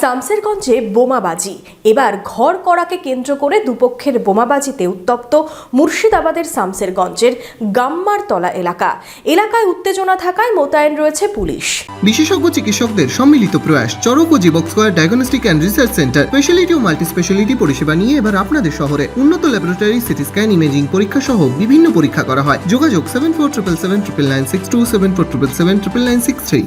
শামসেরগঞ্জে বোমাবাজি। এবার ঘর করাকে কেন্দ্র করে দুপক্ষের বোমাবাজিতে উত্তপ্ত মুর্শিদাবাদের শামসেরগঞ্জের গাম্মারতলা এলাকা। এলাকায় উত্তেজনা থাকায় মোতায়েন রয়েছে পুলিশ। বিশেষজ্ঞ চিকিৎসকদের সম্মিলিত প্রয়াস, চরক ও Jivak square diagnostic and research centre, speciality O multi speciality পরিষেবা নিয়ে এবার আপনাদের শহরে উন্নত ল্যাবরেটরি সিটি স্ক্যান ইমেজিং পরীক্ষা সহ বিভিন্ন পরীক্ষা করা হয়। যোগাযোগ seven four triple seven triple nine six two seven four triple seven triple nine six three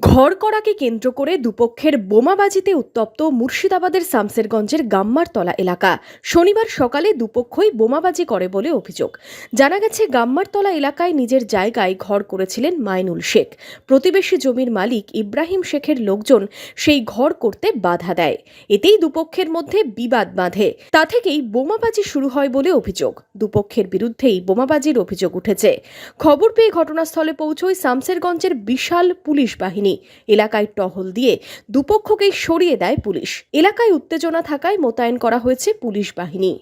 ঘর করাকে কেন্দ্র করে দুপক্ষের বোমাবাজিতে উত্তপ্ত মুর্শিদাবাদের শামসেরগঞ্জের গাম্মারতলা এলাকা। শনিবার সকালে দুপক্ষই বোমাবাজি করে বলে অভিযোগ। জানা গেছে, গাম্মারতলা এলাকায় নিজের জায়গায় ঘর করেছিলেন মাইনুল শেখ। প্রতিবেশী জমির মালিক ইব্রাহিম শেখের লোকজন সেই ঘর করতে বাধা দেয়। এতেই দুপক্ষের মধ্যে বিবাদ বাঁধে। তা থেকেই বোমাবাজি শুরু হয় বলে অভিযোগ। দুপক্ষের বিরুদ্ধেই বোমাবাজির অভিযোগ উঠেছে। খবর পেয়ে ঘটনাস্থলে পৌঁছয় শামসেরগঞ্জের বিশাল পুলিশ বাহিনী। এলাকায় টহল দিয়ে দুপক্ষকেই সরিয়ে দেয় পুলিশ। এলাকায় উত্তেজনা থাকায় মোতায়েন করা হয়েছে পুলিশ বাহিনী।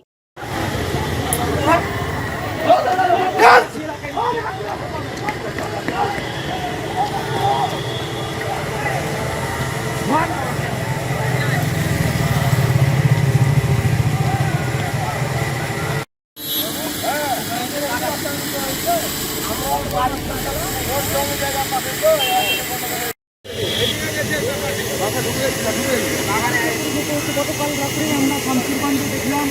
গতকাল রাত্রে আমরা শামসিরগঞ্জে দেখলাম।